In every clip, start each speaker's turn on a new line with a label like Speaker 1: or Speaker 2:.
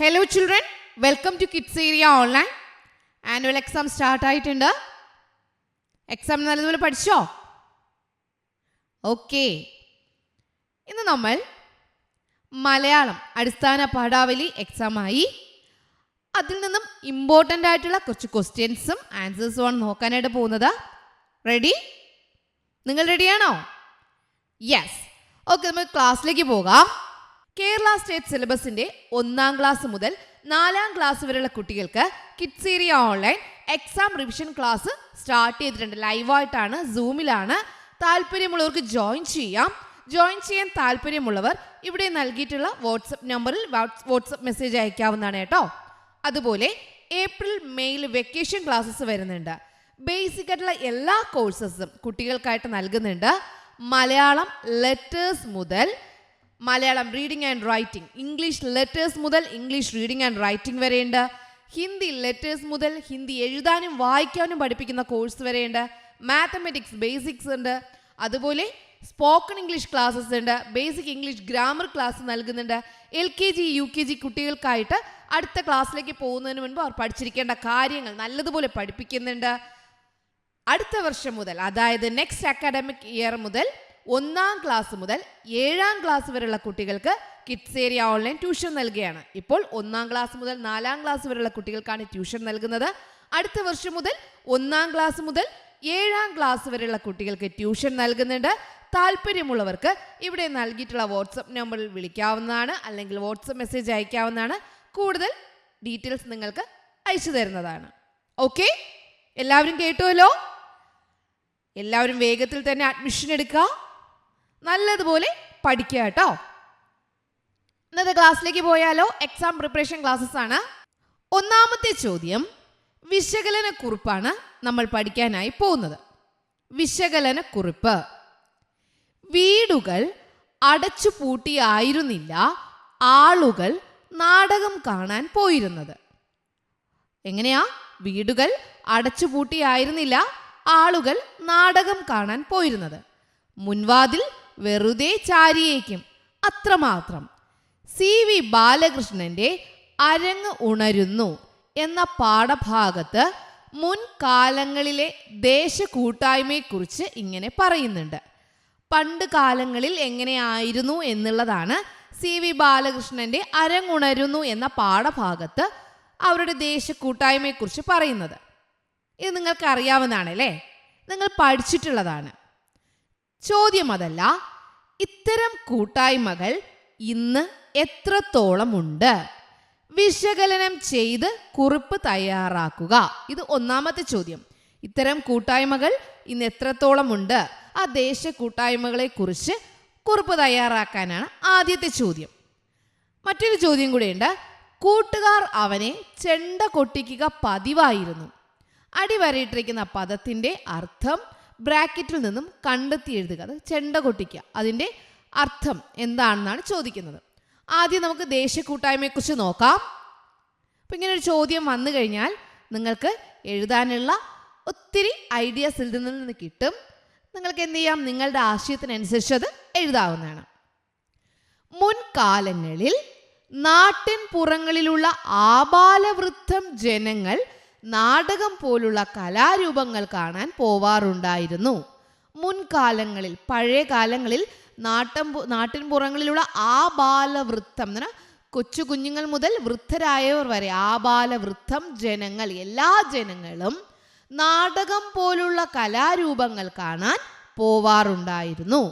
Speaker 1: Hello children welcome to kids area online annual exam start ആയിട്ടുണ്ട്. Exam നല്ലതുപോലെ പഠിച്ചോ? Okay ഇന്ന് നമ്മൾ മലയാളം അടിസ്ഥാന പാഠാവലി എക്സാമായി അതിൽ നിന്നും ഇമ്പോർട്ടന്റ് ആയിട്ടുള്ള കുറച്ച് ക്വസ്റ്റ്യൻസും ആൻസേഴ്സും ആണ് നോക്കാനായിട്ട് പോകുന്നത്. റെഡി നിങ്ങൾ റെഡിയാണോ യെസ് ഓക്കെ നമുക്ക് ക്ലാസ്സിലേക്ക് പോകാം. കേരള സ്റ്റേറ്റ് സിലബസിന്റെ ഒന്നാം ക്ലാസ് മുതൽ നാലാം ക്ലാസ് വരെയുള്ള കുട്ടികൾക്ക് kids area online exam revision class start ചെയ്തിട്ടുണ്ട്. ലൈവായിട്ടാണ് സൂമിലാണ്. താല്പര്യമുള്ളവർക്ക് ജോയിൻ ചെയ്യാം. ജോയിൻ ചെയ്യാൻ താല്പര്യമുള്ളവർ ഇവിടെ നൽകിയിട്ടുള്ള വാട്സപ്പ് നമ്പറിൽ വാട്സപ്പ് മെസ്സേജ് അയക്കാവുന്നതാണ് കേട്ടോ. അതുപോലെ ഏപ്രിൽ മെയിൽ വെക്കേഷൻ ക്ലാസ്സസ് വരുന്നുണ്ട്. ബേസിക് ആയിട്ടുള്ള എല്ലാ കോഴ്സസും കുട്ടികൾക്കായിട്ട് നൽകുന്നുണ്ട്. മലയാളം ലെറ്റേഴ്സ് മുതൽ Malayalam reading and writing English letters മുതൽ ഇംഗ്ലീഷ് റീഡിംഗ് ആൻഡ് റൈറ്റിംഗ് വരെയുണ്ട്. ഹിന്ദി ലെറ്റേഴ്സ് മുതൽ ഹിന്ദി എഴുതാനും വായിക്കാനും പഠിപ്പിക്കുന്ന കോഴ്സ് വരെയുണ്ട്. മാത്തമെറ്റിക്സ് ബേസിക്സ് ഉണ്ട്. അതുപോലെ സ്പോക്കൺ ഇംഗ്ലീഷ് ക്ലാസ്സസ് ഉണ്ട്. ബേസിക് ഇംഗ്ലീഷ് ഗ്രാമർ ക്ലാസ് നൽകുന്നുണ്ട്. L K G U K G കുട്ടികൾക്കായിട്ട് അടുത്ത ക്ലാസ്സിലേക്ക് പോകുന്നതിന് മുൻപ് അവർ പഠിച്ചിരിക്കേണ്ട കാര്യങ്ങൾ നല്ലതുപോലെ പഠിപ്പിക്കുന്നുണ്ട്. അടുത്ത വർഷം മുതൽ അതായത് നെക്സ്റ്റ് അക്കാഡമിക് ഇയർ മുതൽ ഒന്നാം ക്ലാസ് മുതൽ ഏഴാം ക്ലാസ് വരെയുള്ള കുട്ടികൾക്ക് കിഡ്സ് ഏരിയ ഓൺലൈൻ ട്യൂഷൻ നൽകുകയാണ്. ഇപ്പോൾ ഒന്നാം ക്ലാസ് മുതൽ നാലാം ക്ലാസ് വരെയുള്ള കുട്ടികൾക്കാണ് ട്യൂഷൻ നൽകുന്നത്. അടുത്ത വർഷം മുതൽ ഒന്നാം ക്ലാസ് മുതൽ ഏഴാം ക്ലാസ് വരെയുള്ള കുട്ടികൾക്ക് ട്യൂഷൻ നൽകുന്നുണ്ട്. താല്പര്യമുള്ളവർക്ക് ഇവിടെ നൽകിയിട്ടുള്ള വാട്സപ്പ് നമ്പറിൽ വിളിക്കാവുന്നതാണ് അല്ലെങ്കിൽ വാട്സപ്പ് മെസ്സേജ് അയക്കാവുന്നതാണ്. കൂടുതൽ ഡീറ്റെയിൽസ് നിങ്ങൾക്ക് അയച്ചു തരുന്നതാണ്. ഓക്കെ എല്ലാവരും കേട്ടുവല്ലോ? എല്ലാവരും വേഗത്തിൽ തന്നെ അഡ്മിഷൻ എടുക്കുക. നല്ലതുപോലെ പഠിക്കുക കേട്ടോ. ഇന്നത്തെ ക്ലാസ്സിലേക്ക് പോയാലോ? എക്സാം പ്രിപ്പറേഷൻ ക്ലാസ്സസ് ആണ്. ഒന്നാമത്തെ ചോദ്യം വിശകലന കുറിപ്പാണ് നമ്മൾ പഠിക്കാനായി പോകുന്നത്. വിശകലന കുറിപ്പ് വീടുകൾ അടച്ചു പൂട്ടിയായിരുന്നില്ല ആളുകൾ നാടകം കാണാൻ പോയിരുന്നത്. എങ്ങനെയാ? വീടുകൾ അടച്ചു പൂട്ടിയായിരുന്നില്ല ആളുകൾ നാടകം കാണാൻ പോയിരുന്നത്. മുൻവാതിൽ വെറുതെ ചാരിയേക്കും. അത്രമാത്രം. സി വി ബാലകൃഷ്ണന്റെ അരങ്ങ് ഉണരുന്നു എന്ന പാഠഭാഗത്ത് മുൻകാലങ്ങളിലെ ദേശകൂട്ടായ്മയെക്കുറിച്ച് ഇങ്ങനെ പറയുന്നുണ്ട്. പണ്ട് കാലങ്ങളിൽ എങ്ങനെയായിരുന്നു എന്നുള്ളതാണ് സി വി ബാലകൃഷ്ണന്റെ അരങ്ങുണരുന്നു എന്ന പാഠഭാഗത്ത് അവരുടെ ദേശക്കൂട്ടായ്മയെക്കുറിച്ച് പറയുന്നത്. ഇത് നിങ്ങൾക്ക് അറിയാവുന്നതാണ് അല്ലേ നിങ്ങൾ പഠിച്ചിട്ടുള്ളതാണ്. ചോദ്യം അതല്ല ഇത്തരം കൂട്ടായ്മകൾ ഇന്ന് എത്രത്തോളം ഉണ്ട് വിശകലനം ചെയ്ത് കുറിപ്പ് തയ്യാറാക്കുക. ഇത് ഒന്നാമത്തെ ചോദ്യം. ഇത്തരം കൂട്ടായ്മകൾ ഇന്ന് എത്രത്തോളം ഉണ്ട് ആ ദേശ കൂട്ടായ്മകളെ കുറിച്ച് കുറിപ്പ് തയ്യാറാക്കാനാണ് ആദ്യത്തെ ചോദ്യം. മറ്റൊരു ചോദ്യം കൂടിയുണ്ട്. കൂട്ടുകാർ അവനെ ചെണ്ട കൊട്ടിക്കുക പതിവായിരുന്നു. അടിവരയിട്ടിരിക്കുന്ന പദത്തിന്റെ അർത്ഥം ബ്രാക്കറ്റിൽ നിന്നും കണ്ടെത്തി എഴുതുക. അത് ചെണ്ട കൊട്ടിക്കുക. അതിന്റെ അർത്ഥം എന്താണെന്നാണ് ചോദിക്കുന്നത്. ആദ്യം നമുക്ക് ദേശീയക്കൂട്ടായ്മയെക്കുറിച്ച് നോക്കാം. അപ്പം ഇങ്ങനെ ഒരു ചോദ്യം വന്നു കഴിഞ്ഞാൽ നിങ്ങൾക്ക് എഴുതാനുള്ള ഒത്തിരി ഐഡിയാസ് ഇതിൽ നിന്ന് കിട്ടും. നിങ്ങൾക്ക് എന്ത് ചെയ്യാം? നിങ്ങളുടെ ആശയത്തിനനുസരിച്ച് അത് എഴുതാവുന്നതാണ്. മുൻകാലങ്ങളിൽ നാട്ടിൻ പുറങ്ങളിലുള്ള ആബാലവൃദ്ധം ജനങ്ങൾ നാടകം പോലുള്ള കലാരൂപങ്ങൾ കാണാൻ പോവാറുണ്ടായിരുന്നു. മുൻകാലങ്ങളിൽ പഴയ കാലങ്ങളിൽ നാട്ടം നാട്ടിൻപുറങ്ങളിലുള്ള ആബാലവൃത്തം എന്ന് പറഞ്ഞാൽ കൊച്ചു കുഞ്ഞുങ്ങൾ മുതൽ വൃദ്ധരായവർ വരെ ആബാലവൃദ്ധം ജനങ്ങൾ എല്ലാ ജനങ്ങളും നാടകം പോലുള്ള കലാരൂപങ്ങൾ കാണാൻ പോവാറുണ്ടായിരുന്നു.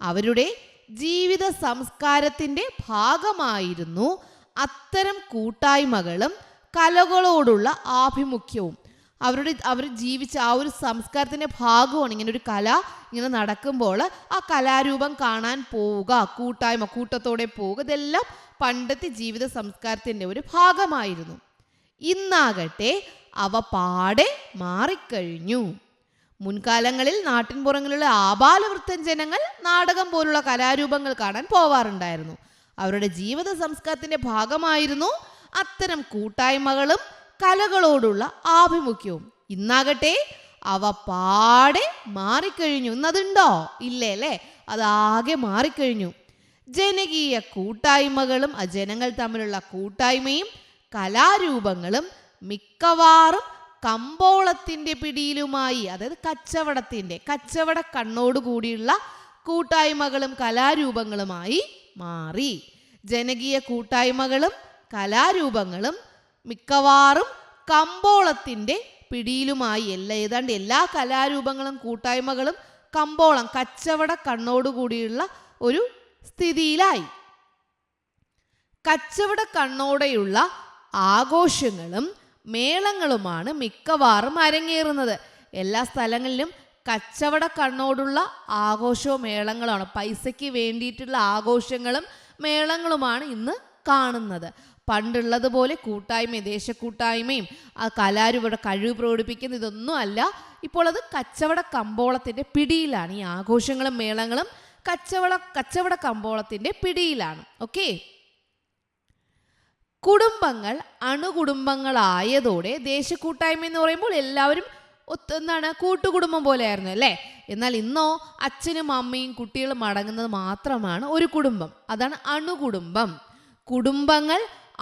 Speaker 1: അവരുടെ ജീവിത സംസ്കാരത്തിന്റെ ഭാഗമായിരുന്നു അത്തരം കൂട്ടായ്മകളും കലകളോടുള്ള ആഭിമുഖ്യവും. അവരുടെ അവർ ജീവിച്ച ആ ഒരു സംസ്കാരത്തിന്റെ ഭാഗമാണ് ഇങ്ങനെ ഒരു കല ഇങ്ങനെ നടക്കുമ്പോൾ ആ കലാരൂപം കാണാൻ പോവുക കൂട്ടായ്മ കൂട്ടത്തോടെ പോവുക ഇതെല്ലാം പണ്ടത്തെ ജീവിത സംസ്കാരത്തിന്റെ ഒരു ഭാഗമായിരുന്നു. ഇന്നാകട്ടെ അവ പാടെ മാറിക്കഴിഞ്ഞു. മുൻകാലങ്ങളിൽ നാട്ടിൻപുറങ്ങളിലുള്ള ആബാലവൃത്തൻ ജനങ്ങൾ നാടകം പോലുള്ള കലാരൂപങ്ങൾ കാണാൻ പോവാറുണ്ടായിരുന്നു. അവരുടെ ജീവിത സംസ്കാരത്തിന്റെ ഭാഗമായിരുന്നു അത്തരം കൂട്ടായ്മകളും കലകളോടുള്ള ആഭിമുഖ്യവും. ഇന്നാകട്ടെ അവ പാടെ മാറിക്കഴിഞ്ഞു. എന്നതുണ്ടോ ഇല്ലേ അല്ലേ? അതാകെ മാറിക്കഴിഞ്ഞു. ജനകീയ കൂട്ടായ്മകളും ആ ജനങ്ങൾ തമ്മിലുള്ള കൂട്ടായ്മയും കലാരൂപങ്ങളും മിക്കവാറും കമ്പോളത്തിന്റെ പിടിയിലുമായി അതായത് കച്ചവടത്തിന്റെ കച്ചവട കണ്ണോട് കൂടിയുള്ള കൂട്ടായ്മകളും കലാരൂപങ്ങളുമായി മാറി. ജനകീയ കൂട്ടായ്മകളും കലാരൂപങ്ങളും മിക്കവാറും കമ്പോളത്തിന്റെ പിടിയിലുമായി എല്ലാ ഏതാണ്ട് എല്ലാ കലാരൂപങ്ങളും കൂട്ടായ്മകളും കമ്പോളം കച്ചവട കണ്ണോടുകൂടിയുള്ള ഒരു സ്ഥിതിയിലായി. കച്ചവട കണ്ണോടെയുള്ള ആഘോഷങ്ങളും മേളങ്ങളുമാണ് മിക്കവാറും അരങ്ങേറുന്നത്. എല്ലാ സ്ഥലങ്ങളിലും കച്ചവട കണ്ണോടുള്ള ആഘോഷവും മേളങ്ങളുമാണ്. പൈസയ്ക്ക് വേണ്ടിയിട്ടുള്ള ആഘോഷങ്ങളും മേളങ്ങളുമാണ് ഇന്ന് കാണുന്നത്. പണ്ടുള്ളതുപോലെ കൂട്ടായ്മയും ദേശക്കൂട്ടായ്മയും ആ കലാരൂപയുടെ കഴിവ് പ്രകടിപ്പിക്കുന്ന ഇതൊന്നും അല്ല. ഇപ്പോൾ അത് കച്ചവട കമ്പോളത്തിന്റെ പിടിയിലാണ്. ഈ ആഘോഷങ്ങളും മേളങ്ങളും കച്ചവട കച്ചവട കമ്പോളത്തിന്റെ പിടിയിലാണ്. ഓക്കെ? കുടുംബങ്ങൾ അണുകുടുംബങ്ങളായതോടെ ദേശക്കൂട്ടായ്മ എന്ന് പറയുമ്പോൾ എല്ലാവരും ഒത്ത് എന്താണ് കൂട്ടുകുടുംബം പോലെയായിരുന്നു അല്ലേ? എന്നാൽ ഇന്നോ അച്ഛനും അമ്മയും കുട്ടികളും അടങ്ങുന്നത് മാത്രമാണ് ഒരു കുടുംബം. അതാണ് അണുകുടുംബം. കുടുംബങ്ങൾ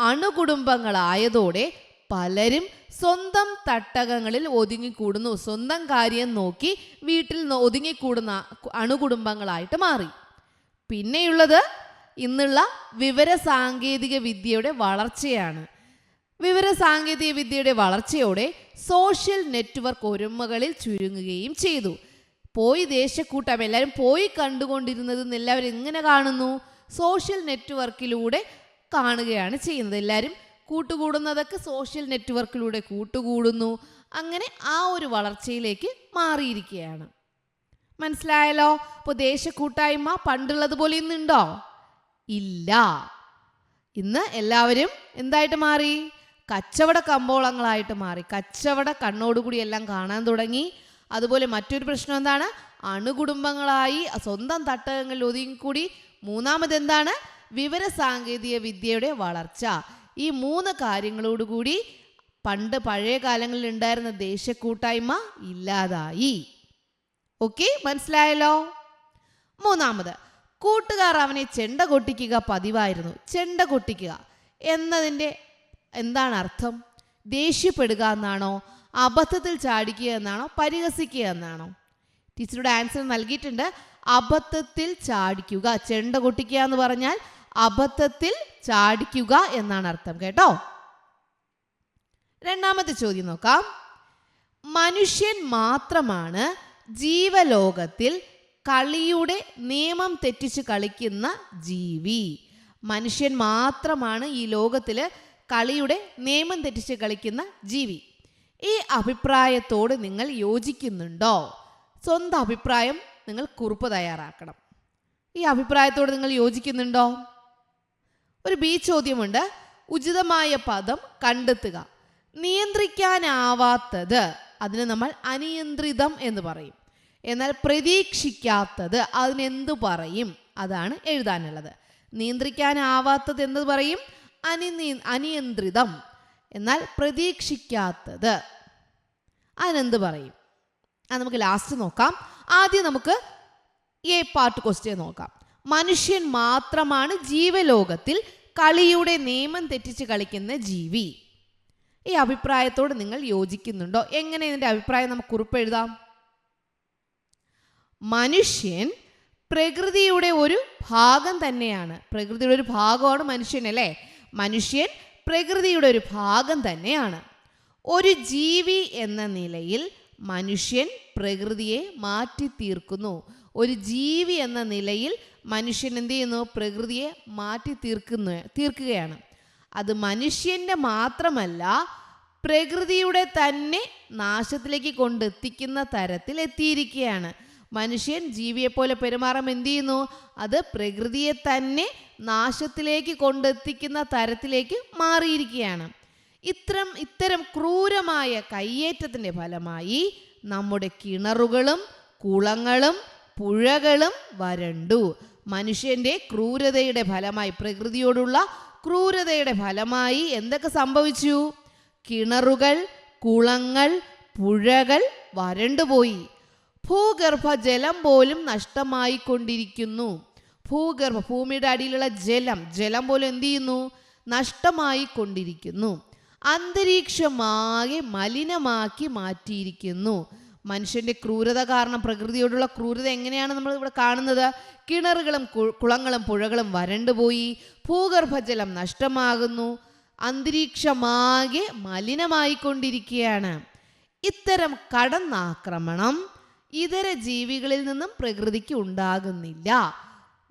Speaker 1: അണുകുടുംബങ്ങളായതോടെ പലരും സ്വന്തം തട്ടകങ്ങളിൽ ഒതുങ്ങിക്കൂടുന്നു. സ്വന്തം കാര്യം നോക്കി വീട്ടിൽ ഒതുങ്ങിക്കൂടുന്ന അണുകുടുംബങ്ങളായിട്ട് മാറി. പിന്നെയുള്ളത് ഇന്നുള്ള വിവര സാങ്കേതിക വിദ്യയുടെ വളർച്ചയാണ്. വിവര സാങ്കേതിക വിദ്യയുടെ വളർച്ചയോടെ സോഷ്യൽ നെറ്റ്വർക്ക് ഒരുമകളിൽ ചുരുങ്ങുകയും ചെയ്തു. പോയി ദേശക്കൂട്ടം എല്ലാവരും പോയി കണ്ടുകൊണ്ടിരുന്നത് എല്ലാവരും എങ്ങനെ കാണുന്നു? സോഷ്യൽ നെറ്റ്വർക്കിലൂടെ കാണുകയാണ് ചെയ്യുന്നത്. എല്ലാവരും കൂട്ടുകൂടുന്നതൊക്കെ സോഷ്യൽ നെറ്റ്വർക്കിലൂടെ കൂട്ടുകൂടുന്നു. അങ്ങനെ ആ ഒരു വളർച്ചയിലേക്ക് മാറിയിരിക്കുകയാണ്. മനസ്സിലായല്ലോ? അപ്പോൾ ദേശക്കൂട്ടായ്മ പണ്ടുള്ളതുപോലെ ഇന്നുണ്ടോ? ഇല്ല. ഇന്ന് എല്ലാവരും എന്തായിട്ട് മാറി? കച്ചവട കമ്പോളങ്ങളായിട്ട് മാറി. കച്ചവട കണ്ണോടുകൂടി എല്ലാം കാണാൻ തുടങ്ങി. അതുപോലെ മറ്റൊരു പ്രശ്നം എന്താണ്? അണുകുടുംബങ്ങളായി സ്വന്തം തട്ടകങ്ങളിൽ ഒതുങ്ങിക്കൂടി. മൂന്നാമത് എന്താണ് വിവര സാങ്കേതിക വിദ്യയുടെ വളർച്ച. ഈ മൂന്ന് കാര്യങ്ങളോടുകൂടി പണ്ട് പഴയ കാലങ്ങളിൽ ഉണ്ടായിരുന്ന ദേശക്കൂട്ടായ്മ ഇല്ലാതായി. ഓക്കെ? മനസ്സിലായല്ലോ? മൂന്നാമത് കൂട്ടുകാർ അവനെ ചെണ്ട കൊട്ടിക്കുക പതിവായിരുന്നു. ചെണ്ട കൊട്ടിക്കുക എന്നതിന്റെ എന്താണ് അർത്ഥം? ദേഷ്യപ്പെടുക എന്നാണോ? അബദ്ധത്തിൽ ചാടിക്കുക എന്നാണോ? പരിഹസിക്കുക എന്നാണോ? ടീച്ചറുടെ ആൻസർ നൽകിയിട്ടുണ്ട്. അബദ്ധത്തിൽ ചാടിക്കുക ചെണ്ട കൊട്ടിക്കുക എന്ന് പറഞ്ഞാൽ അബദ്ധത്തിൽ ചാടിക്കുക എന്നാണ് അർത്ഥം കേട്ടോ? രണ്ടാമത്തെ ചോദ്യം നോക്കാം. മനുഷ്യൻ മാത്രമാണ് ജീവലോകത്തിൽ കളിയുടെ നിയമം തെറ്റിച്ച് കളിക്കുന്ന ജീവി. മനുഷ്യൻ മാത്രമാണ് ഈ ലോകത്തിൽ കളിയുടെ നിയമം തെറ്റിച്ച് കളിക്കുന്ന ജീവി. ഈ അഭിപ്രായത്തോട് നിങ്ങൾ യോജിക്കുന്നുണ്ടോ? സ്വന്തം അഭിപ്രായം നിങ്ങൾ കുറിപ്പ് തയ്യാറാക്കണം. ഈ അഭിപ്രായത്തോട് നിങ്ങൾ യോജിക്കുന്നുണ്ടോ? ഒരു ബി ചോദ്യമുണ്ട്. ഉചിതമായ പദം കണ്ടെത്തുക. നിയന്ത്രിക്കാനാവാത്തത് അതിന് നമ്മൾ അനിയന്ത്രിതം എന്ന് പറയും. എന്നാൽ പ്രതീക്ഷിക്കാത്തത് അതിനെന്തു പറയും? അതാണ് എഴുതാനുള്ളത്. നിയന്ത്രിക്കാനാവാത്തത് എന്ന് പറയും? അനി അനിയന്ത്രിതം. എന്നാൽ പ്രതീക്ഷിക്കാത്തത് അതിനെന്ത് പറയും? അത് നമുക്ക് ലാസ്റ്റ് നോക്കാം. ആദ്യം നമുക്ക് എ പാർട്ട് ക്വസ്റ്റ്യൻ നോക്കാം. മനുഷ്യൻ മാത്രമാണ് ജീവലോകത്തിൽ കളിയുടെ നിയമം തെറ്റിച്ച് കളിക്കുന്ന ജീവി. ഈ അഭിപ്രായത്തോട് നിങ്ങൾ യോജിക്കുന്നുണ്ടോ? എങ്ങനെ ഇതിന്റെ അഭിപ്രായം നമുക്ക് കുറിപ്പെഴുതാം മനുഷ്യൻ പ്രകൃതിയുടെ ഒരു ഭാഗം തന്നെയാണ്. പ്രകൃതിയുടെ ഒരു ഭാഗമാണ് മനുഷ്യൻ അല്ലേ? മനുഷ്യൻ പ്രകൃതിയുടെ ഒരു ഭാഗം തന്നെയാണ്. ഒരു ജീവി എന്ന നിലയിൽ മനുഷ്യൻ പ്രകൃതിയെ മാറ്റി തീർക്കുന്നു ഒരു ജീവി എന്ന നിലയിൽ മനുഷ്യൻ എന്ത് ചെയ്യുന്നു? പ്രകൃതിയെ മാറ്റി തീർക്കുന്ന തീർക്കുകയാണ്. അത് മനുഷ്യന്റെ മാത്രമല്ല പ്രകൃതിയുടെ തന്നെ നാശത്തിലേക്ക് കൊണ്ടെത്തിക്കുന്ന തരത്തിൽ എത്തിയിരിക്കുകയാണ്. മനുഷ്യൻ ജീവിയെപ്പോലെ പെരുമാറാൻ എന്ത് ചെയ്യുന്നു? അത് പ്രകൃതിയെ തന്നെ നാശത്തിലേക്ക് കൊണ്ടെത്തിക്കുന്ന തരത്തിലേക്ക് മാറിയിരിക്കുകയാണ്. ഇത്തരം ഇത്തരം ക്രൂരമായ കയ്യേറ്റത്തിന്റെ ഫലമായി നമ്മുടെ കിണറുകളും കുളങ്ങളും പുഴകളും വരണ്ടു. മനുഷ്യന്റെ ക്രൂരതയുടെ ഫലമായി പ്രകൃതിയോടുള്ള ക്രൂരതയുടെ ഫലമായി എന്തൊക്കെ സംഭവിച്ചു? കിണറുകൾ കുളങ്ങൾ പുഴകൾ വരണ്ടുപോയി ഭൂഗർഭ ജലം പോലും നഷ്ടമായിക്കൊണ്ടിരിക്കുന്നു. ഭൂഗർഭ ഭൂമിയുടെ അടിയിലുള്ള ജലം ജലം പോലും എന്തു ചെയ്യുന്നു? നഷ്ടമായി കൊണ്ടിരിക്കുന്നു അന്തരീക്ഷമാകെ മലിനമാക്കി മാറ്റിയിരിക്കുന്നു. മനുഷ്യന്റെ ക്രൂരത കാരണം പ്രകൃതിയോടുള്ള ക്രൂരത എങ്ങനെയാണ് നമ്മൾ ഇവിടെ കാണുന്നത്? കിണറുകളും കുളങ്ങളും പുഴകളും വരണ്ടുപോയി ഭൂഗർഭജലം നഷ്ടമാകുന്നു. അന്തരീക്ഷമാകെ മലിനമായിക്കൊണ്ടിരിക്കുകയാണ്. ഇത്തരം കടന്നാക്രമണം ഇതര ജീവികളിൽ നിന്നും പ്രകൃതിക്ക് ഉണ്ടാകുന്നില്ല.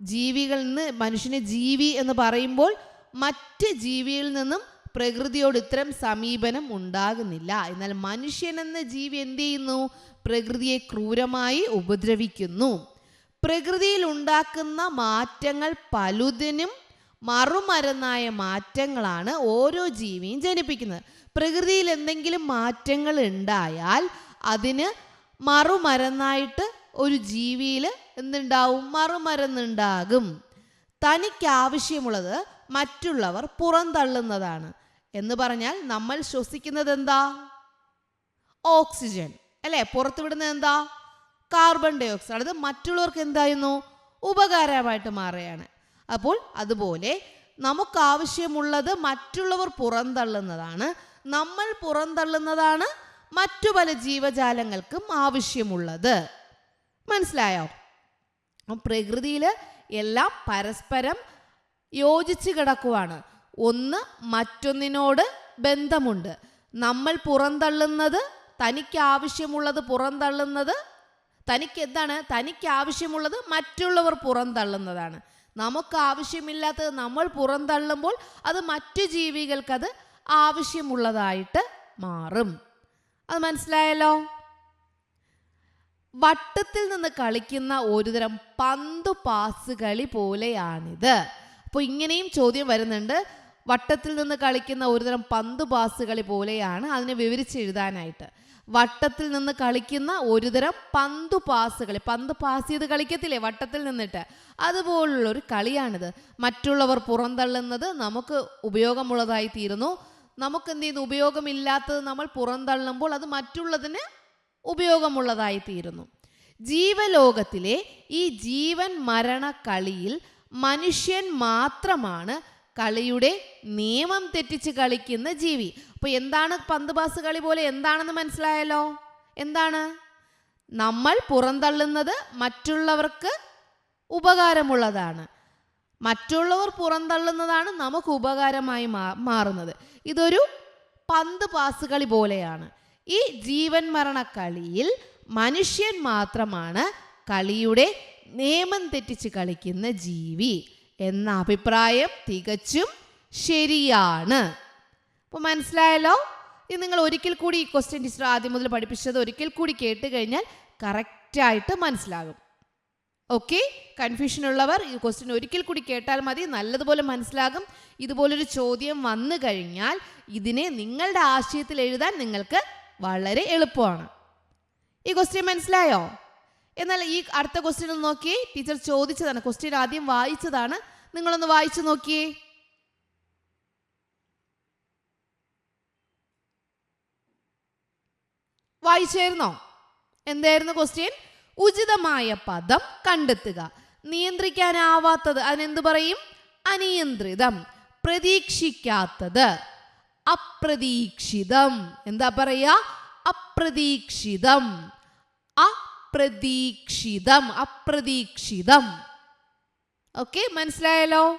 Speaker 1: ജീവികളിൽ നിന്ന് മനുഷ്യനെ ജീവി എന്ന് പറയുമ്പോൾ മറ്റ് ജീവിയിൽ നിന്നും പ്രകൃതിയോട് ഇത്തരം സമീപനം ഉണ്ടാകുന്നില്ല. എന്നാൽ മനുഷ്യൻ എന്ന ജീവി എന്ത് ചെയ്യുന്നു? പ്രകൃതിയെ ക്രൂരമായി ഉപദ്രവിക്കുന്നു. പ്രകൃതിയിൽ ഉണ്ടാക്കുന്ന മാറ്റങ്ങൾ പലതിനും മറുമരുന്നായ മാറ്റങ്ങളാണ് ഓരോ ജീവിയും ജനിപ്പിക്കുന്നത്. പ്രകൃതിയിൽ എന്തെങ്കിലും മാറ്റങ്ങൾ ഉണ്ടായാൽ അതിന് മറുമരുന്നായിട്ട് ഒരു ജീവിയിൽ എന്തുണ്ടാവും? മറുമരുന്നുണ്ടാകും. തനിക്കാവശ്യമുള്ളത് മറ്റുള്ളവർ പുറന്തള്ളുന്നതാണ്. എന്ന് പറഞ്ഞാൽ നമ്മൾ ശ്വസിക്കുന്നത് എന്താ ഓക്സിജൻ. അല്ലേ? പുറത്തുവിടുന്നത് എന്താ കാർബൺ ഡൈ ഓക്സൈഡ് അത് മറ്റുള്ളവർക്ക് എന്തായിരുന്നു? ഉപകാരമായിട്ട് മാറുകയാണ്. അപ്പോൾ അതുപോലെ നമുക്ക് ആവശ്യമുള്ളത് മറ്റുള്ളവർ പുറന്തള്ളുന്നതാണ്. നമ്മൾ പുറന്തള്ളുന്നതാണ് മറ്റു പല ജീവജാലങ്ങൾക്കും ആവശ്യമുള്ളത്. മനസ്സിലായോ? പ്രകൃതിയിൽ എല്ലാം പരസ്പരം യോജിച്ച് കിടക്കുവാണ്. ഒന്ന് മറ്റൊന്നിനോട് ബന്ധമുണ്ട്. നമ്മൾ പുറന്തള്ളുന്നത് തനിക്ക് ആവശ്യമുള്ളത് പുറന്തള്ളുന്നത് തനിക്ക് എന്താണ്? തനിക്ക് ആവശ്യമുള്ളത് മറ്റുള്ളവർ പുറന്തള്ളുന്നതാണ്. നമുക്ക് ആവശ്യമില്ലാത്തത് നമ്മൾ പുറന്തള്ളുമ്പോൾ അത് മറ്റു ജീവികൾക്കത് ആവശ്യമുള്ളതായിട്ട് മാറും. അത് മനസ്സിലായല്ലോ? വട്ടത്തിൽ നിന്ന് കളിക്കുന്ന ഒരുതരം പന്തു പാസ് കളി പോലെയാണിത്. അപ്പോൾ ഇങ്ങനെയും ചോദ്യം വരുന്നുണ്ട്. വട്ടത്തിൽ നിന്ന് കളിക്കുന്ന ഒരുതരം പന്ത് പാസ് കളി പോലെയാണ് അതിനെ വിവരിച്ചെഴുതാനായിട്ട് വട്ടത്തിൽ നിന്ന് കളിക്കുന്ന ഒരുതരം പന്ത് പാസ് കളി പന്ത് പാസ് ചെയ്ത് കളിക്കത്തില്ലേ? വട്ടത്തിൽ നിന്നിട്ട്. അതുപോലുള്ള ഒരു കളിയാണിത്. മറ്റുള്ളവർ പുറന്തള്ളുന്നത് നമുക്ക് ഉപയോഗമുള്ളതായി തീരുന്നു. നമുക്ക് എന്ത് ചെയ്യുന്നു? ഉപയോഗമില്ലാത്തത് നമ്മൾ പുറന്തള്ളുമ്പോൾ അത് മറ്റുള്ളതിന് ഉപയോഗമുള്ളതായി തീരുന്നു. ജീവലോകത്തിലെ ഈ ജീവൻ മരണ കളിയിൽ മനുഷ്യൻ മാത്രമാണ് കളിയുടെ നിയമം തെറ്റിച്ച് കളിക്കുന്ന ജീവി. അപ്പോൾ എന്താണ് പന്ത് പാസ് കളി പോലെ എന്താണെന്ന് മനസ്സിലായല്ലോ? എന്താണ്? നമ്മൾ പുറന്തള്ളുന്നത് മറ്റുള്ളവർക്ക് ഉപകാരമുള്ളതാണ്. മറ്റുള്ളവർ പുറന്തള്ളുന്നതാണ് നമുക്ക് ഉപകാരമായി മാറുന്നത്. ഇതൊരു പന്ത് പാസ് കളി പോലെയാണ്. ഈ ജീവൻ മരണ കളിയിൽ മനുഷ്യൻ മാത്രമാണ് കളിയുടെ നിയമം തെറ്റിച്ച് കളിക്കുന്ന ജീവി. എന്ന അഭിപ്രായം തികച്ചും ശരിയാണ്. അപ്പോൾ മനസ്സിലായല്ലോ? ഇത് നിങ്ങൾ ഒരിക്കൽ കൂടി ഈ ക്വസ്റ്റ്യൻ ടീച്ചർ ആദ്യം മുതൽ പഠിപ്പിച്ചത് ഒരിക്കൽ കൂടി കേട്ട് കഴിഞ്ഞാൽ കറക്റ്റായിട്ട് മനസ്സിലാകും. ഓക്കെ കൺഫ്യൂഷൻ ഉള്ളവർ ഈ ക്വസ്റ്റ്യൻ ഒരിക്കൽ കൂടി കേട്ടാൽ മതി. നല്ലതുപോലെ മനസ്സിലാകും. ഇതുപോലൊരു ചോദ്യം വന്നു കഴിഞ്ഞാൽ ഇതിനെ നിങ്ങളുടെ ആശയത്തിൽ എഴുതാൻ നിങ്ങൾക്ക് വളരെ എളുപ്പമാണ്. ഈ ക്വസ്റ്റ്യൻ മനസ്സിലായോ? എന്നാൽ ഈ അടുത്ത ക്വസ്റ്റ്യൻ ഒന്ന് നോക്കിയേ. ടീച്ചർ ചോദിച്ചതാണ്. ക്വസ്റ്റ്യൻ ആദ്യം വായിച്ചതാണ്. നിങ്ങളൊന്ന് വായിച്ചു നോക്കിയേ. വായിച്ചായിരുന്നോ? എന്തായിരുന്നു ക്വസ്റ്റ്യൻ ഉചിതമായ പദം കണ്ടെത്തുക. നിയന്ത്രിക്കാനാവാത്തത് അതിനെന്ത് പറയും? അനിയന്ത്രിതം. പ്രതീക്ഷിക്കാത്തത്. അപ്രതീക്ഷിതം. എന്താ പറയാ അപ്രതീക്ഷിതം. അപ്രതീക്ഷിതം അപ്രതീക്ഷിതം. ഓക്കെ മനസ്സിലായല്ലോ?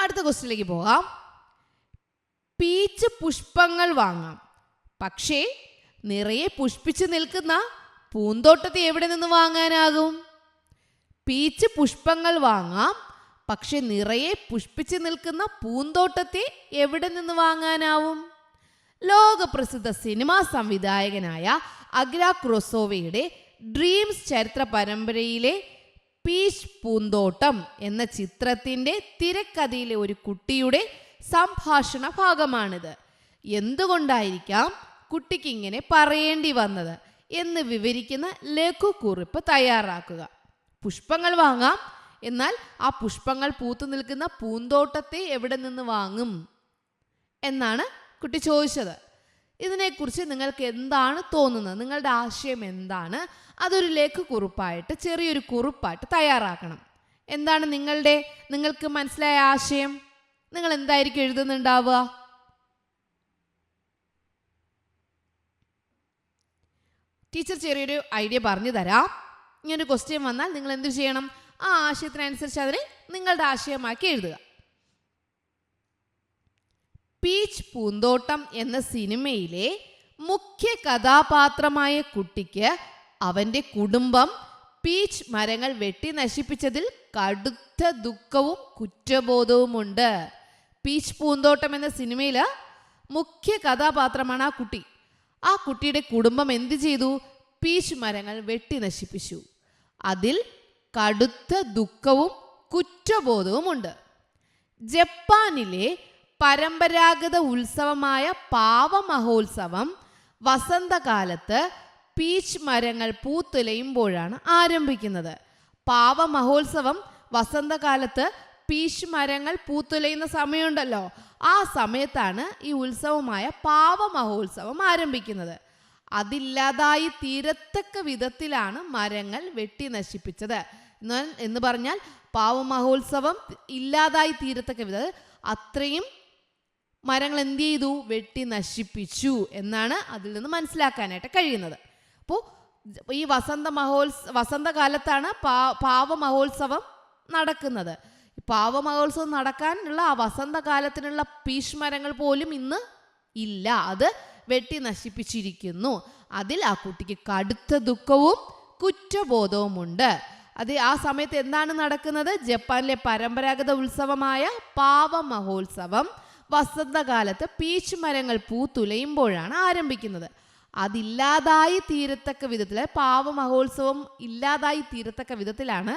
Speaker 1: അടുത്ത ക്വസ്റ്റിലേക്ക് പോകാം. പീച്ച് പുഷ്പങ്ങൾ വാങ്ങാം. പക്ഷേ നിറയെ പുഷ്പിച്ച് നിൽക്കുന്ന പൂന്തോട്ടത്തെ എവിടെ നിന്ന് വാങ്ങാനാകും? പീച്ച് പുഷ്പങ്ങൾ വാങ്ങാം. പക്ഷെ നിറയെ പുഷ്പിച്ച് നിൽക്കുന്ന പൂന്തോട്ടത്തെ എവിടെ നിന്ന് വാങ്ങാനാവും? ലോകപ്രസിദ്ധ സിനിമാ സംവിധായകനായ അഗ്ര ക്രോസോവയുടെ ഡ്രീംസ് ചരിത്ര പരമ്പരയിലെ പീച്ച് പൂന്തോട്ടം എന്ന ചിത്രത്തിന്റെ തിരക്കഥയിലെ ഒരു കുട്ടിയുടെ സംഭാഷണ ഭാഗമാണിത്. എന്തുകൊണ്ടായിരിക്കാം കുട്ടിക്ക് ഇങ്ങനെ പറയേണ്ടി വന്നത് എന്ന് വിവരിക്കുന്ന ലഘു കുറിപ്പ് തയ്യാറാക്കുക. പുഷ്പങ്ങൾ വാങ്ങാം. എന്നാൽ ആ പുഷ്പങ്ങൾ പൂത്തു നിൽക്കുന്ന പൂന്തോട്ടത്തെ എവിടെ നിന്ന് വാങ്ങും? എന്നാണ് കുട്ടി ചോദിച്ചത്. ഇതിനെക്കുറിച്ച് നിങ്ങൾക്ക് എന്താണ് തോന്നുന്നത്? നിങ്ങളുടെ ആശയം എന്താണ്? അതൊരു ലേഖ കുറിപ്പായിട്ട് ചെറിയൊരു കുറിപ്പായിട്ട് തയ്യാറാക്കണം. എന്താണ് നിങ്ങളുടെ നിങ്ങൾക്ക് മനസ്സിലായ ആശയം? നിങ്ങൾ എന്തായിരിക്കും എഴുതുന്നുണ്ടാവുക? ടീച്ചർ ചെറിയൊരു ഐഡിയ പറഞ്ഞു തരാം. ഇങ്ങനൊരു ക്വസ്റ്റ്യൻ വന്നാൽ നിങ്ങൾ എന്ത് ചെയ്യണം? ആ ആശയത്തിനനുസരിച്ച് അതിനെ നിങ്ങളുടെ ആശയമാക്കി എഴുതുക. പീച്ച് പൂന്തോട്ടം എന്ന സിനിമയിലെ മുഖ്യ കഥാപാത്രമായ കുട്ടിക്ക് അവന്റെ കുടുംബം പീച്ച് മരങ്ങൾ വെട്ടി നശിപ്പിച്ചതിൽ കടുത്ത ദുഃഖവും കുറ്റബോധവുമുണ്ട്. പീച്ച് പൂന്തോട്ടം എന്ന സിനിമയിൽ മുഖ്യ കഥാപാത്രമാണ് ആ കുട്ടി. ആ കുട്ടിയുടെ കുടുംബം എന്ത് ചെയ്തു? പീച്ച് മരങ്ങൾ വെട്ടി നശിപ്പിച്ചു. അതിൽ കടുത്ത ദുഃഖവും കുറ്റബോധവുമുണ്ട്. ജപ്പാനിലെ പരമ്പരാഗത ഉത്സവമായ പാവമഹോത്സവം വസന്തകാലത്ത് പീച്ച് മരങ്ങൾ പൂത്തുലയുമ്പോഴാണ് ആരംഭിക്കുന്നത്. പാവമഹോത്സവം വസന്തകാലത്ത് പീച്ച് മരങ്ങൾ പൂത്തുലയുന്ന സമയമുണ്ടല്ലോ. ആ സമയത്താണ് ഈ ഉത്സവമായ പാവമഹോത്സവം ആരംഭിക്കുന്നത്. അതില്ലാതായി തീരത്തക്ക വിധത്തിലാണ് മരങ്ങൾ വെട്ടി നശിപ്പിച്ചത്. എന്ന് പറഞ്ഞാൽ പാവമഹോത്സവം ഇല്ലാതായി തീരത്തക്ക വിധം അത്രയും മരങ്ങൾ എന്ത് ചെയ്തു വെട്ടി നശിപ്പിച്ചു എന്നാണ് അതിൽ നിന്ന് മനസ്സിലാക്കാനായിട്ട് കഴിയുന്നത്. അപ്പോൾ ഈ വസന്ത മഹോത്സ വസന്തകാലത്താണ് പാ പാവ മഹോത്സവം നടക്കുന്നത്. പാവ മഹോത്സവം നടക്കാനുള്ള ആ വസന്തകാലത്തിനുള്ള പീഷ്മരങ്ങൾ പോലും ഇന്ന് ഇല്ല. അത് വെട്ടി നശിപ്പിച്ചിരിക്കുന്നു. അതിൽ ആ കുട്ടിക്ക് കടുത്ത ദുഃഖവും കുറ്റബോധവുമുണ്ട്. അത് ആ സമയത്ത് എന്താണ് നടക്കുന്നത്? ജപ്പാനിലെ പരമ്പരാഗത ഉത്സവമായ പാവ മഹോത്സവം വസന്തകാലത്ത് പീച്ച് മരങ്ങൾ പൂത്തുലയുമ്പോഴാണ് ആരംഭിക്കുന്നത്. അതില്ലാതായി തീരത്തക്ക വിധത്തിൽ പാവ മഹോത്സവം ഇല്ലാതായി തീരത്തക്ക വിധത്തിലാണ്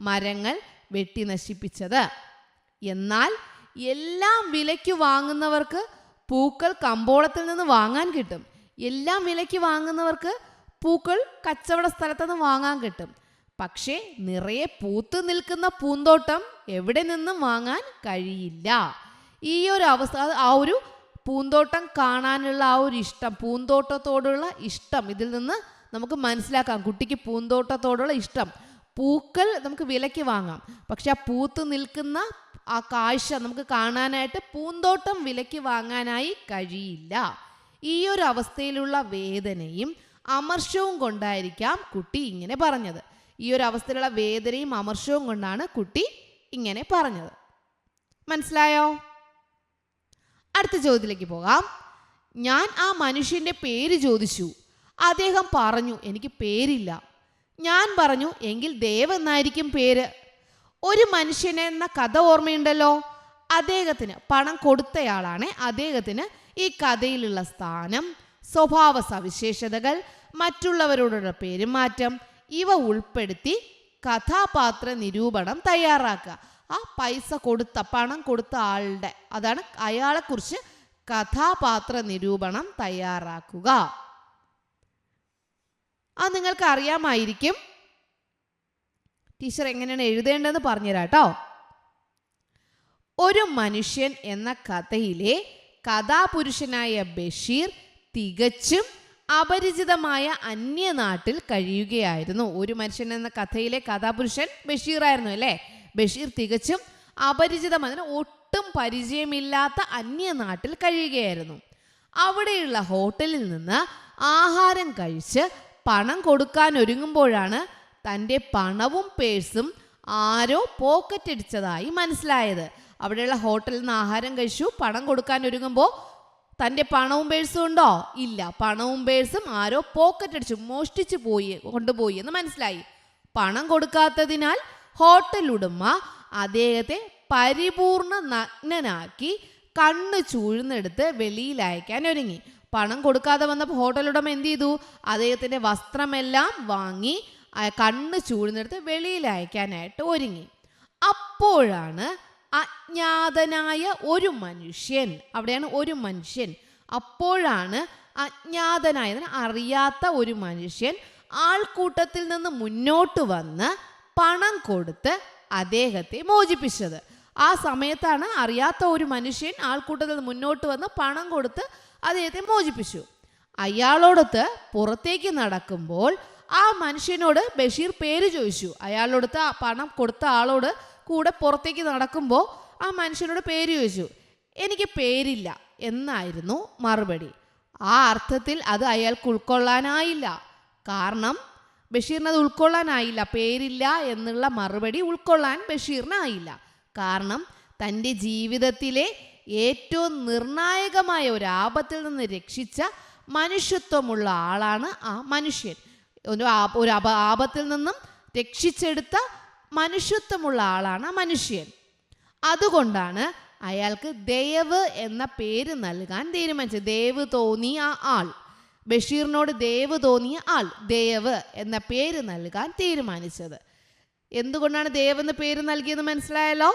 Speaker 1: മരങ്ങൾ വെട്ടി നശിപ്പിച്ചത്. എന്നാൽ എല്ലാം വിലയ്ക്ക് വാങ്ങുന്നവർക്ക് പൂക്കൾ കമ്പോളത്തിൽ നിന്ന് വാങ്ങാൻ കിട്ടും. എല്ലാം വിലയ്ക്ക് വാങ്ങുന്നവർക്ക് പൂക്കൾ കച്ചവട സ്ഥലത്തുനിന്ന് വാങ്ങാൻ കിട്ടും. പക്ഷേ നിറയെ പൂത്തു നിൽക്കുന്ന പൂന്തോട്ടം എവിടെ നിന്നും വാങ്ങാൻ കഴിയില്ല. ഈ ഒരു അവസ്ഥ ആ ഒരു പൂന്തോട്ടം കാണാനുള്ള ആ ഒരു ഇഷ്ടം പൂന്തോട്ടത്തോടുള്ള ഇഷ്ടം ഇതിൽ നിന്ന് നമുക്ക് മനസ്സിലാക്കാം. കുട്ടിക്ക് പൂന്തോട്ടത്തോടുള്ള ഇഷ്ടം. പൂക്കൾ നമുക്ക് വിലയ്ക്ക് വാങ്ങാം. പക്ഷെ ആ പൂത്ത് നിൽക്കുന്ന ആ കാഴ്ച നമുക്ക് കാണാനായിട്ട് പൂന്തോട്ടം വിലയ്ക്ക് വാങ്ങാനായി കഴിയില്ല. ഈ ഒരു അവസ്ഥയിലുള്ള വേദനയും അമർഷവും കൊണ്ടായിരിക്കാം കുട്ടി ഇങ്ങനെ പറഞ്ഞത്. ഈ ഒരു അവസ്ഥയിലുള്ള വേദനയും അമർഷവും കൊണ്ടാണ് കുട്ടി ഇങ്ങനെ പറഞ്ഞത്. മനസ്സിലായോ? അടുത്ത ചോദ്യത്തിലേക്ക് പോകാം. ഞാൻ ആ മനുഷ്യന്റെ പേര് ചോദിച്ചു. അദ്ദേഹം പറഞ്ഞു എനിക്ക് പേരില്ല. ഞാൻ പറഞ്ഞു എങ്കിൽ ദേവ് എന്നായിരിക്കും പേര്. ഒരു മനുഷ്യന് എന്ന കഥ ഓർമ്മയുണ്ടല്ലോ? അദ്ദേഹത്തിന് പണം കൊടുത്തയാളാണ് അദ്ദേഹത്തിന് ഈ കഥയിലുള്ള സ്ഥാനം. സ്വഭാവ സവിശേഷതകൾ മറ്റുള്ളവരോടുള്ള പെരുമാറ്റം ഇവ ഉൾപ്പെടുത്തി കഥാപാത്ര നിരൂപണം തയ്യാറാക്കുക. ആ പൈസ കൊടുത്ത പണം കൊടുത്ത ആളുടെ അതാണ് അയാളെക്കുറിച്ച് കഥാപാത്ര നിരൂപണം തയ്യാറാക്കുക. ആ നിങ്ങൾക്ക് അറിയാമായിരിക്കും. ടീച്ചർ എങ്ങനെയാണ് എഴുതേണ്ടതെന്ന് പറഞ്ഞുതരാം കേട്ടോ ഒരു മനുഷ്യൻ എന്ന കഥയിലെ കഥാപുരുഷനായ ബഷീർ തികച്ചും അപരിചിതമായ അന്യനാട്ടിൽ കഴിയുകയായിരുന്നു. ഒരു മനുഷ്യൻ എന്ന കഥയിലെ കഥാപുരുഷൻ ബഷീറായിരുന്നു അല്ലേ? ബഷീർ തികച്ചും അപരിചിതം. അതിന് ഒട്ടും പരിചയമില്ലാത്ത അന്യനാട്ടിൽ കഴിയുകയായിരുന്നു. അവിടെയുള്ള ഹോട്ടലിൽ നിന്ന് ആഹാരം കഴിച്ച് പണം കൊടുക്കാൻ ഒരുങ്ങുമ്പോഴാണ് തന്റെ പണവും പേഴ്സും ആരോ പോക്കറ്റ് അടിച്ചതായി മനസ്സിലായത്. അവിടെയുള്ള ഹോട്ടലിൽ നിന്ന് ആഹാരം കഴിച്ചു പണം കൊടുക്കാൻ ഒരുങ്ങുമ്പോൾ തന്റെ പണവും പേഴ്സും ഉണ്ടോ? ഇല്ല പണവും പേഴ്സും ആരോ പോക്കറ്റ് അടിച്ചു മോഷ്ടിച്ചു പോയി കൊണ്ടുപോയി എന്ന് മനസ്സിലായി. പണം കൊടുക്കാത്തതിനാൽ ഹോട്ടൽ ഉടമ അദ്ദേഹത്തെ പരിപൂർണ നഗ്നനാക്കി കണ്ണ് ചൂഴ്ന്നെടുത്ത് വെളിയിൽ അയക്കാൻ ഒരുങ്ങി. പണം കൊടുക്കാതെ വന്നപ്പോൾ ഹോട്ടൽ ഉടമ എന്ത് ചെയ്തു? അദ്ദേഹത്തിന്റെ വസ്ത്രമെല്ലാം വാങ്ങി കണ്ണ് ചൂഴ്ന്നെടുത്ത് വെളിയിൽ അയക്കാനായിട്ട് ഒരുങ്ങി. അപ്പോഴാണ് അജ്ഞാതനായ ഒരു മനുഷ്യൻ അവിടെയാണ് ഒരു മനുഷ്യൻ. അപ്പോഴാണ് അജ്ഞാതനായതിന് അറിയാത്ത ഒരു മനുഷ്യൻ ആൾക്കൂട്ടത്തിൽ നിന്ന് മുന്നോട്ട് വന്ന് പണം കൊടുത്ത് അദ്ദേഹത്തെ മോചിപ്പിച്ചത്. ആ സമയത്താണ് അറിയാത്ത ഒരു മനുഷ്യൻ ആൾക്കൂട്ടത്തിൽ മുന്നോട്ട് വന്ന് പണം കൊടുത്ത് അദ്ദേഹത്തെ മോചിപ്പിച്ചു. അയാളോടൊത്ത് പുറത്തേക്ക് നടക്കുമ്പോൾ ആ മനുഷ്യനോട് ബഷീർ പേര് ചോദിച്ചു. അയാളോടത്ത് പണം കൊടുത്ത ആളോട് കൂടെ പുറത്തേക്ക് നടക്കുമ്പോൾ ആ മനുഷ്യനോട് പേര് ചോദിച്ചു. എനിക്ക് പേരില്ല എന്നായിരുന്നു മറുപടി. ആ അർത്ഥത്തിൽ അത് അയാൾക്ക് ഉൾക്കൊള്ളാനായില്ല. കാരണം ബഷീറിന് അത് ഉൾക്കൊള്ളാനായില്ല. പേരില്ല എന്നുള്ള മറുപടി ഉൾക്കൊള്ളാൻ ബഷീറിനായില്ല കാരണം തന്റെ ജീവിതത്തിലെ ഏറ്റവും നിർണായകമായ ഒരു ആപത്തിൽ നിന്ന് രക്ഷിച്ച മനുഷ്യത്വമുള്ള ആളാണ് ആ മനുഷ്യൻ. ഒരു ഒരു ആപത്തിൽ നിന്നും രക്ഷിച്ചെടുത്ത മനുഷ്യത്വമുള്ള ആളാണ് ആ മനുഷ്യൻ. അതുകൊണ്ടാണ് അയാൾക്ക് ദേവ് എന്ന പേര് നൽകാൻ തീരുമാനിച്ചത്. ദേവ് തോന്നി ആ ആൾ. ബഷീറിനോട് ദേവ് തോന്നിയ ആൾ ദേവ് എന്ന പേര് നൽകാൻ തീരുമാനിച്ചത്. എന്തുകൊണ്ടാണ് ദേവ് എന്ന പേര് നൽകിയെന്ന് മനസ്സിലായല്ലോ?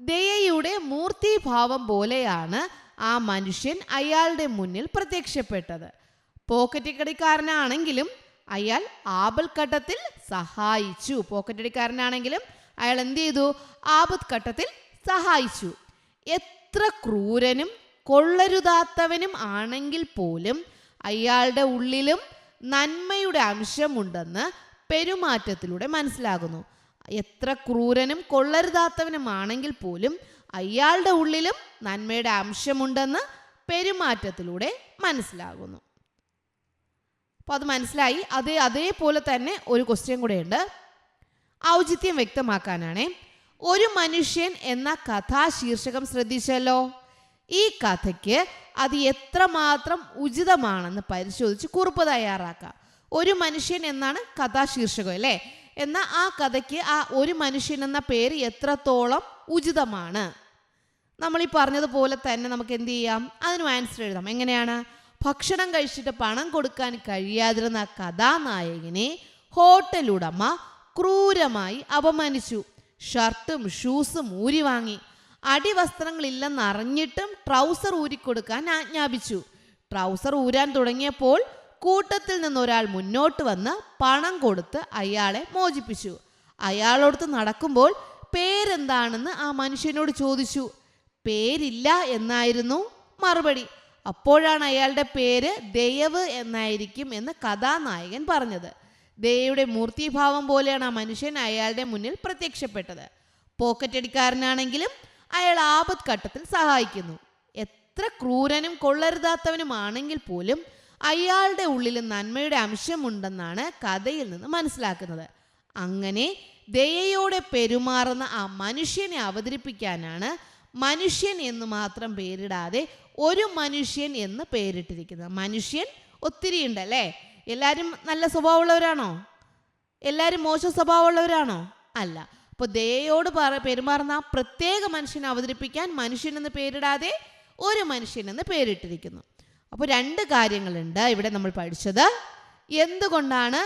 Speaker 1: ദയയുടെ മൂർത്തിഭാവം പോലെയാണ് ആ മനുഷ്യൻ അയാളുടെ മുന്നിൽ പ്രത്യക്ഷപ്പെട്ടത്. പോക്കറ്റടിക്കാരനാണെങ്കിലും അയാൾ ആപൽഘട്ടത്തിൽ സഹായിച്ചു. പോക്കറ്റടിക്കാരനാണെങ്കിലും അയാൾ എന്ത് ചെയ്തു? ആപത് ഘട്ടത്തിൽ സഹായിച്ചു. എത്ര ക്രൂരനും കൊള്ളരുതാത്തവനും ആണെങ്കിൽ പോലും അയാളുടെ ഉള്ളിലും നന്മയുടെ അംശമുണ്ടെന്ന് പെരുമാറ്റത്തിലൂടെ മനസ്സിലാകുന്നു. എത്ര ക്രൂരനും കൊള്ളരുതാത്തവനുമാണെങ്കിൽ പോലും അയാളുടെ ഉള്ളിലും നന്മയുടെ അംശമുണ്ടെന്ന് പെരുമാറ്റത്തിലൂടെ മനസ്സിലാകുന്നു. അപ്പോൾ അത് മനസ്സിലായി. അതേ അതേപോലെ തന്നെ ഒരു ക്വസ്റ്റ്യൻ കൂടെ ഉണ്ട്. ഔചിത്യം വ്യക്തമാക്കാനാണേ. ഒരു മനുഷ്യൻ എന്ന കഥാശീർഷകം ശ്രദ്ധിച്ചല്ലോ? ഈ കഥയ്ക്ക് അത് എത്രമാത്രം ഉചിതമാണെന്ന് പരിശോധിച്ച് കുറിപ്പ് തയ്യാറാക്കാം. ഒരു മനുഷ്യൻ എന്നാണ് കഥാശീർഷകം അല്ലേ? എന്നാൽ ആ കഥയ്ക്ക് ആ ഒരു മനുഷ്യൻ എന്ന പേര് എത്രത്തോളം ഉചിതമാണ്? നമ്മൾ ഈ പറഞ്ഞതുപോലെ തന്നെ നമുക്ക് എന്ത് ചെയ്യാം? അതിനു ആൻസർ എഴുതാം. എങ്ങനെയാണ്? ഭക്ഷണം കഴിച്ചിട്ട് പണം കൊടുക്കാൻ കഴിയാതിരുന്ന കഥാനായകനെ ഹോട്ടലുടമ ക്രൂരമായി അപമാനിച്ചു. ഷർട്ടും ഷൂസും ഊരി വാങ്ങി അടിവസ്ത്രങ്ങളില്ലെന്ന് അറിഞ്ഞിട്ടും ട്രൗസർ ഊരിക്കൊടുക്കാൻ ആജ്ഞാപിച്ചു. ട്രൗസർ ഊരാൻ തുടങ്ങിയപ്പോൾ കൂട്ടത്തിൽ നിന്നൊരാൾ മുന്നോട്ട് വന്ന് പണം കൊടുത്ത് അയാളെ മോചിപ്പിച്ചു. അയാളോടത്ത് നടക്കുമ്പോൾ പേരെന്താണെന്ന് ആ മനുഷ്യനോട് ചോദിച്ചു. പേരില്ല എന്നായിരുന്നു മറുപടി. അപ്പോഴാണ് അയാളുടെ പേര് ദയവ് എന്നായിരിക്കും എന്ന് കഥാനായകൻ പറഞ്ഞത്. ദയയുടെ മൂർത്തിഭാവം പോലെയാണ് ആ മനുഷ്യൻ അയാളുടെ മുന്നിൽ പ്രത്യക്ഷപ്പെട്ടത്. പോക്കറ്റടിക്കാരനാണെങ്കിലും അയാൾ ആപത് ഘട്ടത്തിൽ സഹായിക്കുന്നു. എത്ര ക്രൂരനും കൊള്ളരുതാത്തവനുമാണെങ്കിൽ പോലും അയാളുടെ ഉള്ളിൽ നന്മയുടെ അംശമുണ്ടെന്നാണ് കഥയിൽ നിന്ന് മനസ്സിലാക്കുന്നത്. അങ്ങനെ ദയയോടെ പെരുമാറുന്ന ആ മനുഷ്യനെ അവതരിപ്പിക്കാനാണ് മനുഷ്യൻ എന്ന് മാത്രം പേരിടാതെ ഒരു മനുഷ്യൻ എന്ന് പേരിട്ടിരിക്കുന്നത്. മനുഷ്യൻ ഒത്തിരി ഉണ്ടല്ലേ എല്ലാവരും നല്ല സ്വഭാവമുള്ളവരാണോ? എല്ലാവരും മോശ സ്വഭാവമുള്ളവരാണോ? അല്ല. അപ്പോൾ ദയോട് പറ പെരുമാറുന്ന ആ പ്രത്യേക മനുഷ്യനെ അവതരിപ്പിക്കാൻ മനുഷ്യനെന്ന് പേരിടാതെ ഒരു മനുഷ്യനെന്ന് പേരിട്ടിരിക്കുന്നു. അപ്പോൾ രണ്ട് കാര്യങ്ങളുണ്ട് ഇവിടെ നമ്മൾ പഠിച്ചത്. എന്തുകൊണ്ടാണ്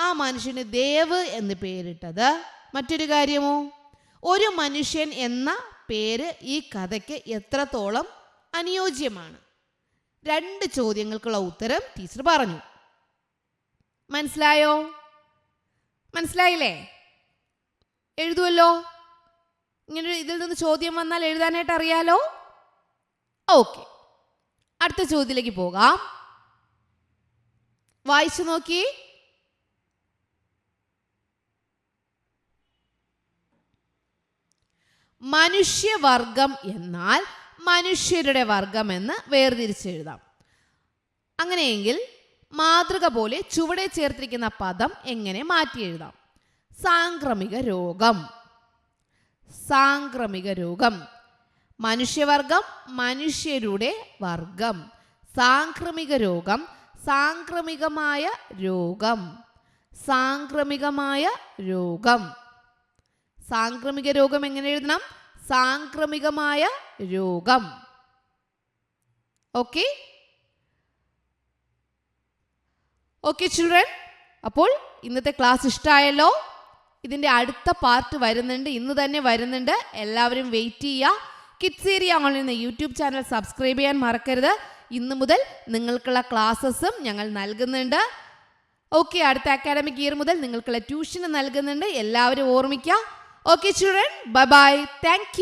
Speaker 1: ആ മനുഷ്യന് ദേവ് എന്ന് പേരിട്ടത്? മറ്റൊരു കാര്യമോ? ഒരു മനുഷ്യൻ എന്ന പേര് ഈ കഥയ്ക്ക് എത്രത്തോളം അനുയോജ്യമാണ്? രണ്ട് ചോദ്യങ്ങൾക്കുള്ള ഉത്തരം ടീച്ചർ പറഞ്ഞു. മനസ്സിലായോ? മനസ്സിലായില്ലേ? എഴുതുമല്ലോ ഇങ്ങനെ ഇതിൽ നിന്ന് ചോദ്യം വന്നാൽ എഴുതാനായിട്ട് അറിയാലോ? ഓക്കെ. അടുത്ത ചോദ്യത്തിലേക്ക് പോകാം. വായിച്ചു നോക്കി. മനുഷ്യവർഗം എന്നാൽ മനുഷ്യരുടെ വർഗം എന്ന് വേർതിരിച്ചെഴുതാം അങ്ങനെയെങ്കിൽ മാതൃക പോലെ ചുവടെ ചേർത്തിരിക്കുന്ന പദം എങ്ങനെ മാറ്റി എഴുതാം? സാംക്രമിക രോഗം. സാംക്രമിക രോഗം. മനുഷ്യവർഗം മനുഷ്യരുടെ വർഗം. സാംക്രമിക രോഗം സാംക്രമികമായ രോഗം. സാംക്രമികമായ രോഗം. സാംക്രമിക രോഗം എങ്ങനെ എഴുതണം? സാംക്രമികമായ രോഗം. ഓക്കെ ഓക്കെ ചിൽഡ്രൻ അപ്പോൾ ഇന്നത്തെ ക്ലാസ് ഇഷ്ടമായല്ലോ ഇതിന്റെ അടുത്ത പാർട്ട് വരുന്നുണ്ട്. ഇന്ന് തന്നെ വരുന്നുണ്ട്. എല്ലാവരും വെയിറ്റ് ചെയ്യുക. Kids area online YouTube channel subscribe ചെയ്യാൻ മറക്കരുത്. ഇന്ന് മുതൽ നിങ്ങൾക്കുള്ള ക്ലാസ്സസും ഞങ്ങൾ നൽകുന്നുണ്ട്. ഓക്കെ അടുത്ത അക്കാഡമിക് ഇയർ മുതൽ നിങ്ങൾക്കുള്ള ട്യൂഷന് നൽകുന്നുണ്ട്. എല്ലാവരും ഓർമ്മിക്കുക. Okay children bye bye thank